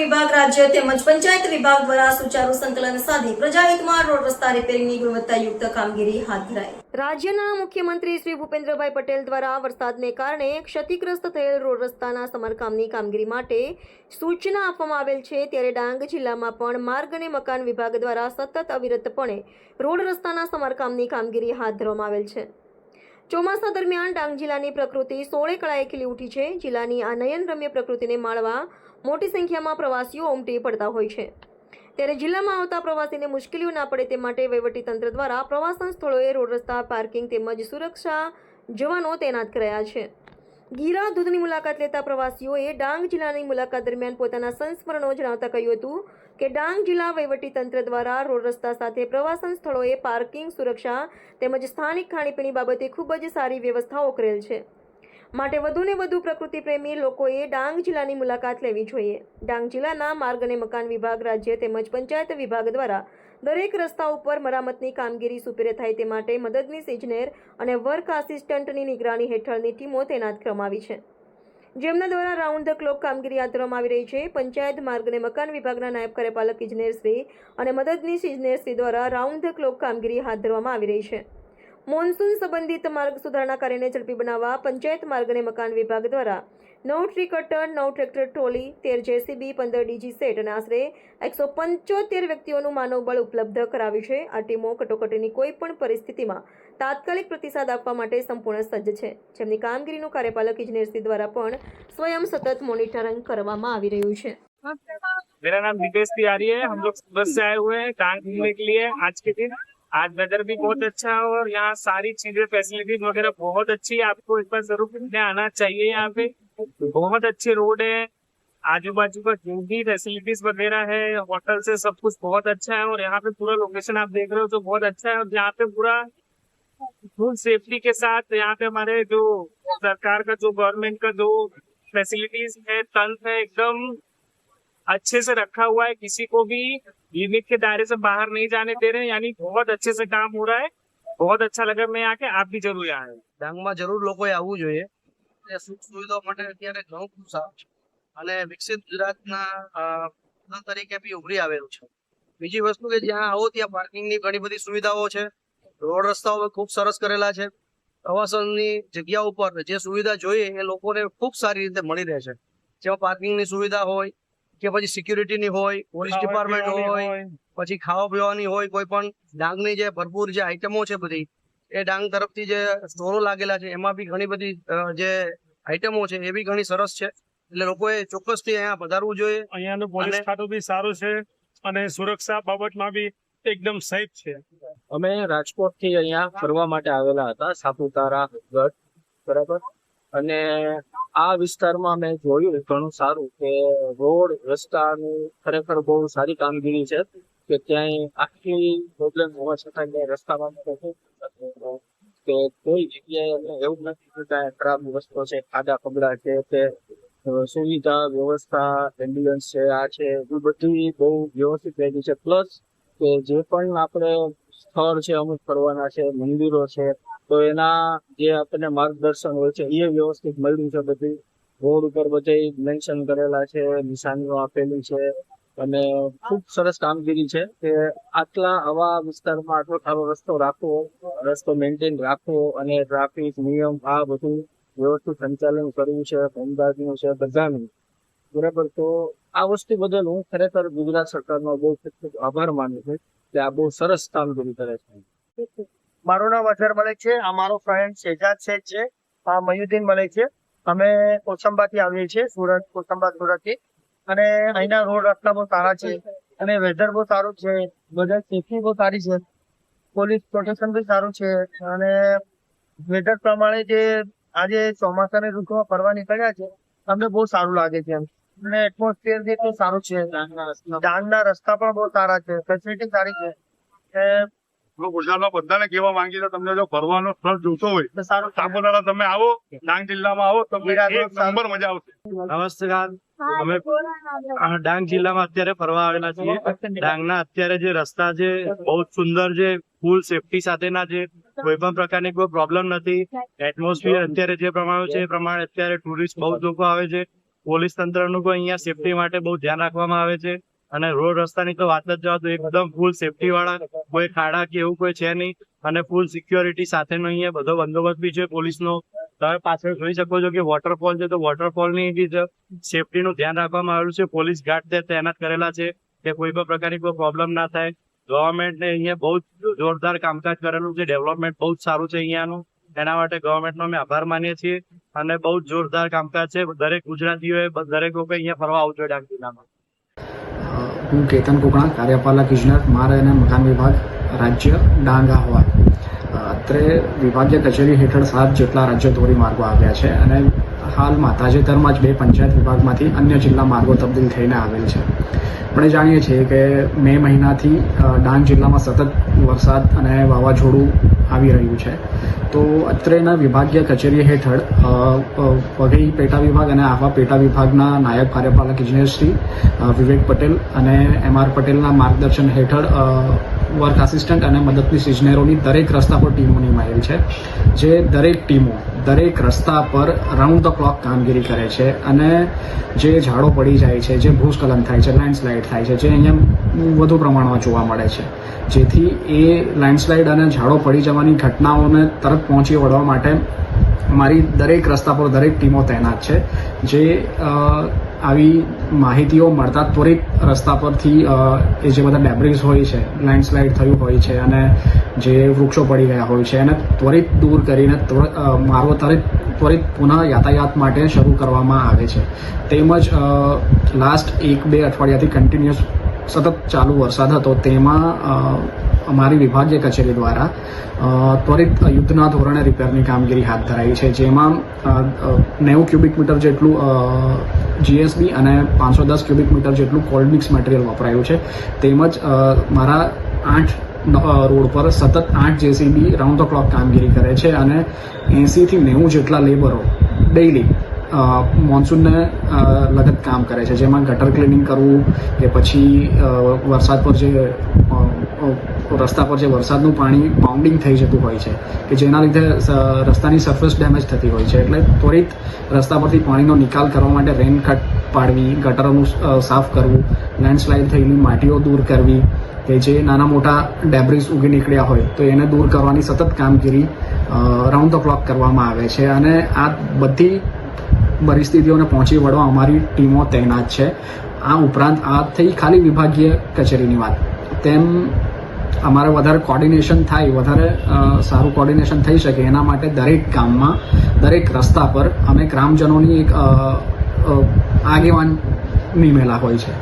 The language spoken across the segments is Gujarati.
વિભાગ રાજ્ય તેમજ પંચાયત વિભાગ દ્વારા સુચારુ સંકલન સાધી પ્રજાહિતમાં રોડ રસ્તા રિપેરિંગની ગુણવત્તાયુક્ત કામગીરી હાથ ધરાઈ. રાજ્યના મુખ્યમંત્રી શ્રી ભૂપેન્દ્રભાઈ પટેલ દ્વારા વરસાદને કારણે ક્ષતિગ્રસ્ત થયેલ રોડ રસ્તાના સમારકામની કામગીરી માટે સૂચના આપવામાં આવેલ છે. ત્યારે ડાંગ જિલ્લામાં પણ માર્ગ અને મકાન વિભાગ દ્વારા સતત અવિરતપણે રોડ રસ્તાના સમારકામની કામગીરી હાથ ધરવામાં આવેલ છે. ચોમાસા દરમિયાન ડાંગ જિલ્લાની પ્રકૃતિ સોળે કળાએ ખીલી ઉઠી છે. જિલ્લાની આ નયનરમ્ય પ્રકૃતિને માણવા મોટી સંખ્યામાં પ્રવાસીઓ ઉમટી પડતા હોય છે. ત્યારે જિલ્લામાં આવતા પ્રવાસીને મુશ્કેલીઓ ના પડે તે માટે વહીવટીતંત્ર દ્વારા પ્રવાસન સ્થળોએ રોડ રસ્તા, પાર્કિંગ તેમજ સુરક્ષા જવાનો તૈનાત કરાયા છે. ગીરા ધોધની મુલાકાત લેતા પ્રવાસીઓએ ડાંગ જિલ્લાની મુલાકાત દરમિયાન પોતાના સંસ્મરણો જણાવતા કહ્યું હતું કે ડાંગ જિલ્લા વહીવટીતંત્ર દ્વારા રોડ રસ્તા સાથે પ્રવાસન સ્થળોએ પાર્કિંગ સુરક્ષા તેમજ સ્થાનિક ખાણીપીણી બાબતે ખૂબ જ સારી વ્યવસ્થાઓ કરેલ છે. માટે વધુને વધુ પ્રકૃતિ પ્રેમી લોકોએ ડાંગ જિલ્લાની મુલાકાત લેવી જોઈએ. ડાંગ જિલ્લાના માર્ગ અને મકાન વિભાગ રાજ્ય તેમજ પંચાયત વિભાગ દ્વારા દરેક રસ્તા ઉપર મરામતની કામગીરી સુપેરે થાય તે માટે મદદનીશ ઇજનેર અને વર્ક આસિસ્ટન્ટની નિગરાની હેઠળની ટીમો તૈનાત કરવામાં આવી છે. જેમના દ્વારા રાઉન્ડ ધ ક્લોક કામગીરી હાથ ધરવામાં આવી રહી છે. પંચાયત માર્ગ અને મકાન વિભાગના નાયબ કાર્યપાલક ઇજનેર શ્રી અને મદદનીશ ઇજનેર શ્રી દ્વારા રાઉન્ડ ધ ક્લોક કામગીરી હાથ ધરવામાં આવી રહી છે. મોન્સૂન સંબંધિત માર્ગ સુધારણા કાર્યને ઝડપી બનાવવા પંચાયત માર્ગ અને મકાન વિભાગ દ્વારા નવ ટ્રી કટર નવ ટ્રેક્ટર ટ્રોલી તેર જેસીબી પંદર ડીજી સેટ અને આશરે એકસો પંચોતેર વ્યક્તિઓનું માનવબળ ઉપલબ્ધ કરાવ્યું છે આ ટીમો કટોકટીની કોઈ પણ પરિસ્થિતિમાં તાત્કાલિક પ્રતિસાદ આપવા માટે સંપૂર્ણ સજ્જ છે જેમની કામગીરીનું કાર્યપાલક ઇજનેરશ્રી દ્વારા પણ સ્વયં સતત મોનિટરિંગ કરવામાં આવી રહ્યું છે मेरा नाम दीपेश तिवारी है हम लोग सुबह से आए हुए हैं टांग घूमने के लिए आज के दिन आज वेदर भी बहुत अच्छा है और यहाँ सारी चीज़ें फैसिलिटीज़ वगैरह बहुत अच्छी है। आपको एक बार ज़रूर घूमने आना चाहिए यहाँ पे। बहुत अच्छे रोड है। आजू बाजू का जो भी फैसिलिटीज़ वगैरह है होटल से सब कुछ बहुत अच्छा है और यहाँ पे पूरा लोकेशन आप देख रहे हो तो बहुत अच्छा है। और यहाँ पे पूरा फुल सेफ्टी के साथ यहाँ पे हमारे जो सरकार का जो गवर्नमेंट का जो फैसिलिटीज़ है तंत्र है एकदम अच्छे से रखा हुआ है। किसी को भी लिमिट के दायरे से बाहर नहीं जाने दे रहे हैं यानी बहुत अच्छे से काम हो रहा है बहुत अच्छा लगा मैं यहाँ के आप भी जरूर यहाँ आए ડાંગમાં જરૂર લોકોએ આવવું જોઈએ એ સુખ સુવિધાઓ માટે અત્યારે ઘણું ખૂબ સારું છે અને વિકસિત ગુજરાતના અ, પ્રધાન તરીકે બી ઉભરી આવેલું છે બીજી વસ્તુ કે જ્યાં આવો ત્યાં પાર્કિંગની ઘણી બધી સુવિધાઓ છે રોડ રસ્તાઓ ખૂબ સરસ કરેલા છે પ્રવાસનની જગ્યા ઉપર જે સુવિધા જોઈએ એ લોકોને ખૂબ સારી રીતે મળી રહે છે જેમાં પાર્કિંગની સુવિધા હોય કે પછી સિક્યુરિટીની હોય પોલીસ ડિપાર્ટમેન્ટ હોય પછી ખાવા પીવાની હોય કોઈ પણ ડાંગની જે ભરપૂર જે આઈટમો છે બધી એ ડાંગ તરફથી જે સ્ટોરો લાગેલા છે એમાં બી ઘણી બધી જે આઈટમો છે એ બી ઘણી સરસ છે. એટલે લોકોએ ચોક્કસથી અહીંયા પધારવું જોઈએ અહીંયાનું પોલીસ ખાતું બી સારું છે અને સુરક્ષા બાબતમાં બી એકદમ સેફ છે. અમે રાજકોટથી અહીંયા ફરવા માટે આવેલા હતા સાપુતારા ગઢ બરાબર? અને આ વિસ્તારમાં મેં જોયું ઘણું સારું કે રોડ, રસ્તાની ખરેખર બહુ સારી કામગીરી છે કે ક્યાંય આટલી પ્રોબ્લેમ હોવા છતાં ક્યાંય રસ્તામાં કે કોઈ જગ્યાએ એવું નથી કે કાંઈ ખરાબ વસ્તુ છે, ખાડા પગડા છે, કે સુવિધા, વ્યવસ્થા એમ્બ્યુલન્સ છે, આ છે, એ બધી બહુ વ્યવસ્થિત રહેલી છે. પ્લસ કે જે પણ આપણે સ્થળ છે, અમુક ફરવાના છે, મંદિરો છે તો એના જે આપણને માર્ગદર્શન હોય છે, એ વ્યવસ્થિત મળ્યું છે બધી. રોડ ઉપર બધે મેન્શન કરેલા છે, નિશાનીઓ આપેલી છે અને ખૂબ સરસ કામગીરી છે કે આટલા આવા વિસ્તારમાં આટલો સારો રસ્તો રાખવો, રસ્તો મેન્ટેન રાખવો અને ટ્રાફિક નિયમ આ બધું વ્યવસ્થિત સંચાલન કરવું છે અમદાવાદનું છે બધાનું. બરાબર, તો આ વસ્તુ બદલ હું ખરેખર ગુજરાત સરકારનો બહુ ખૂબ આભાર માનું છું કે આ બહુ સરસ કામગીરી કરે છે. મારું નામ અઝર મલિક છે. આ મારો ફ્રેન્ડ શેજાદ શેખ છે. આ મયુદ્દીન મલિક છે. અમે કોસંબાથી આવીએ છીએ સુરત કોસંબા સુરતથી. અને અહીંના રોડ રસ્તા બહુ સારા છે અને વેધર બહુ સારું છે. બધા સેફટી બહુ સારી છે. પોલીસ પ્રોટેક્શન બી સારું છે. અને વેધર પ્રમાણે જે આજે ચોમાસાની ઋતુમાં ફરવા નીકળ્યા છે અમને બહુ સારું લાગે છે એમ. અને એટમોસ્ફિયર જે સારું છે. ડાંગના રસ્તા પણ બહુ સારા છે. ફેસિલિટી સારી છે. હું ગુજરાતમાં બધાને કેવા માંગી તો તમને જો ફરવાનો સ્થળ જોતો હોય સાપુતારા તમે આવો ડાંગ જિલ્લામાં આવો તમને એક નંબર મજા આવશે. નમસ્કાર અમે ડાંગ જિલ્લામાં અત્યારે ફરવા આવેલા છીએ. ડાંગના અત્યારે જે રસ્તા છે બહુ સુંદર છે. ફૂલ સેફટી સાથેના છે. કોઈ પણ પ્રકારની કોઈ પ્રોબ્લેમ નથી. એટમોસ્ફિયર અત્યારે જે પ્રમાણે છે એ પ્રમાણે અત્યારે ટુરિસ્ટ બહુ જ લોકો આવે છે. પોલીસ તંત્રનું પણ અહીંયા સેફટી માટે બહુ ધ્યાન રાખવામાં આવે છે. અને રોડ રસ્તાની તો વાત જ જવા તો એકદમ ફૂલ સેફટી વાળા, કોઈ ખાડા કે એવું કોઈ છે નહીં. અને ફૂલ સિક્યોરિટી સાથેનો અહીંયા બધો બંદોબસ્ત બી છે પોલીસનો. તમે પાછળ જોઈ શકો છો કે વોટરફોલ છે તો વોટરફોલની બી સેફટીનું ધ્યાન રાખવામાં આવેલું છે. પોલીસ ગાર્ડ તે તૈનાત કરેલા છે કે કોઈ પણ પ્રકારની કોઈ પ્રોબ્લેમ ના થાય. ગવર્મેન્ટને અહીંયા બહુ જોરદાર કામકાજ કરેલું છે. ડેવલપમેન્ટ બહુ જ સારું છે અહીંયાનું. એના માટે ગવર્મેન્ટનો અમે આભાર માનીએ છીએ. અને બહુ જોરદાર કામકાજ છે. દરેક ગુજરાતીઓએ દરેક લોકો અહીંયા ફરવા આવજો ડાંગ જિલ્લામાં. હું કેતન કોકણા, કાર્યપાલક ઇજનેર, મારે અને મકાન વિભાગ, રાજ્ય, ડાંગ હોવા. અત્રે વિભાગીય કચેરી હેઠળ સાત જેટલા રાજ્ય ધોરી માર્ગો આવ્યા છે અને હાલમાં તાજેતરમાં જ બે પંચાયત વિભાગમાંથી અન્ય જિલ્લા માર્ગો તબદીલ થઈને આવેલ છે. આપણે જાણીએ છીએ કે મે મહિનાથી ડાંગ જિલ્લામાં સતત વરસાદ અને વાવાઝોડું આવી રહ્યું છે. તો અત્રેના વિભાગીય કચેરી હેઠળ વઘઈ પેટા વિભાગ અને આહવા પેટા વિભાગના નાયબ કાર્યપાલક ઇજનેર વિવેક પટેલ અને એમ આર પટેલના માર્ગદર્શન હેઠળ વર્ક આસિસ્ટન્ટ અને મદદનીશ ઇજનેરોની દરેક રસ્તા પર ટીમો નિમાયેલ છે. જે દરેક ટીમો, દરેક રસ્તા પર રાઉન્ડ ધ ક્લોક કામગીરી કરે છે અને જે ઝાડો પડી જાય છે, જે ભૂસ્ખલન થાય છે, લેન્ડસ્લાઇડ થાય છે, જે અહીંયા વધુ પ્રમાણમાં જોવા મળે છે. જેથી એ લેન્ડસ્લાઇડ અને ઝાડો પડી જવાની ઘટનાઓને તરત પહોંચી વળવા માટે મારી દરેક રસ્તા પર દરેક ટીમો તૈનાત છે, જે આવી માહિતીઓ મળતા ત્વરિત રસ્તા પરથી એ જે બધા ડેબ્રિસ હોય છે લેન્ડસ્લાઇડ થયું હોય છે અને જે વૃક્ષો પડી ગયા હોય છે એને ત્વરિત દૂર કરીને મારો ત્વરિત ત્વરિત પુનઃ યાતાયાત માટે શરૂ કરવામાં આવે છે. તેમજ લાસ્ટ એક બે અઠવાડિયાથી કન્ટિન્યુઅસ સતત ચાલુ વરસાદ હતો, તેમાં અમારી વિભાગીય કચેરી દ્વારા ત્વરિત યુદ્ધના ધોરણે રિપેરની કામગીરી હાથ ધરાઈ છે, જેમાં નેવું ક્યુબિક મીટર જેટલું જીએસબી અને પાંચસો દસ ક્યુબિક મીટર જેટલું કોલ્ડ મિક્સ મટીરિયલ વપરાયું છે. તેમજ મારા આઠ રોડ પર સતત આઠ જેસીબી રાઉન્ડ ધ ક્લોક કામગીરી કરે છે અને એંસીથી નેવું જેટલા લેબરો ડેઇલી મોન્સૂનને લગત કામ કરે છે. જેમાં ગટર ક્લિનિંગ કરવું, કે પછી વરસાદ પર જે રસ્તા પર જે વરસાદનું પાણી બાઉન્ડિંગ થઈ જતું હોય છે, કે જેના લીધે રસ્તાની સરફેસ ડેમેજ થતી હોય છે. એટલે ત્વરિત રસ્તા પરથી પાણીનો નિકાલ કરવા માટે રેનકટ પાડવી, ગટરોનું સાફ કરવું લેન્ડસ્લાઇડ થયેલી માટીઓ દૂર કરવી, કે જે નાના મોટા ડેબ્રિસ ઉગી નીકળ્યા હોય, તો એને દૂર કરવાની સતત કામગીરી રાઉન્ડ ધ ક્લોક કરવામાં આવે છે. અને આ બધી પરિસ્થિતિઓને પહોંચી વળવા અમારી ટીમો તૈનાત છે. આ ઉપરાંત આ થઈ ખાલી વિભાગીય કચેરીની વાત. તેમ અમારે વધારે કોર્ડિનેશન થાય, વધારે સારું કોર્ડિનેશન થઈ શકે એના માટે દરેક ગામમાં, દરેક રસ્તા પર અમે ગ્રામજનોની એક આગેવાન નિમેલા હોય છે.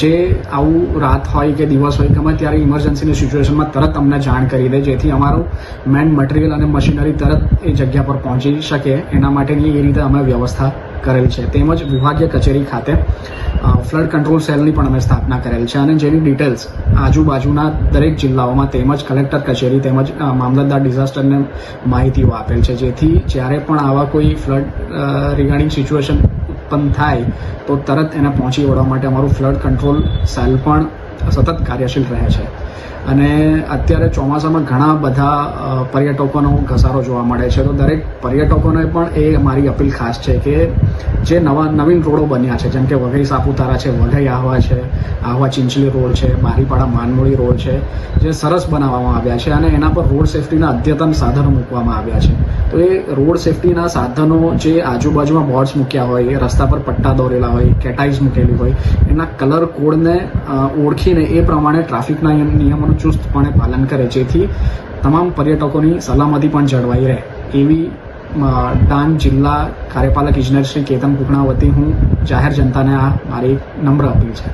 જે આવું રાત હોય કે દિવસ હોય, ગમે ત્યારે ઇમરજન્સીની સિચ્યુએશનમાં તરત અમને જાણ કરી દે, જેથી અમારું મેન મટીરિયલ અને મશીનરી તરત એ જગ્યા પર પહોંચી શકે. એના માટેની એ રીતે અમે વ્યવસ્થા કરેલ છે. તેમજ વિભાગીય કચેરી ખાતે ફ્લડ કંટ્રોલ સેલની પણ અમે સ્થાપના કરેલ છે. અને જેની ડિટેલ્સ આજુબાજુના દરેક જિલ્લાઓમાં તેમજ કલેક્ટર કચેરી તેમજ મામલતદાર ડિઝાસ્ટરને માહિતીઓ આપેલ છે. જેથી જ્યારે પણ આવા કોઈ ફ્લડ રિગાર્ડિંગ સિચ્યુએશન ઉત્પન્ન થાય, તો તરત એને પહોંચી વળવા માટે અમારું ફ્લડ કંટ્રોલ સેલ પણ સતત કાર્યશીલ રહે છે. અને અત્યારે ચોમાસામાં ઘણા બધા પર્યટકોનો ઘસારો જોવા મળે છે. તો દરેક પર્યટકોને પણ એ મારી અપીલ ખાસ છે કે જે નવા, નવીન રોડો બન્યા છે, જેમ કે વઘઈ સાપુતારા છે, વઘઈ આહવા છે, આહવા ચિંચલી રોડ છે, બારીપાડા માનમોડી રોડ છે, જે સરસ બનાવવામાં આવ્યા છે અને એના પર રોડ સેફટીના અદ્યતન સાધનો મૂકવામાં આવ્યા છે. તો એ રોડ સેફટીના સાધનો જે આજુબાજુમાં બોર્ડ્સ મૂક્યા હોય, એ રસ્તા પર પટ્ટા દોરેલા હોય, કેટાઇઝ મૂકેલી હોય, એના કલર કોડને ઓળખીને એ પ્રમાણે ટ્રાફિકના નિયમોનું ચુસ્તપણે પાલન કરે. જેથી તમામ પર્યટકોની સલામતી પણ જળવાઈ રહે. એવી ડાંગ જિલ્લા કાર્યપાલક ઇજનેર શ્રી કેતન કુકણા વતી હું જાહેર જનતાને આ મારી નમ્ર અપીલ છે.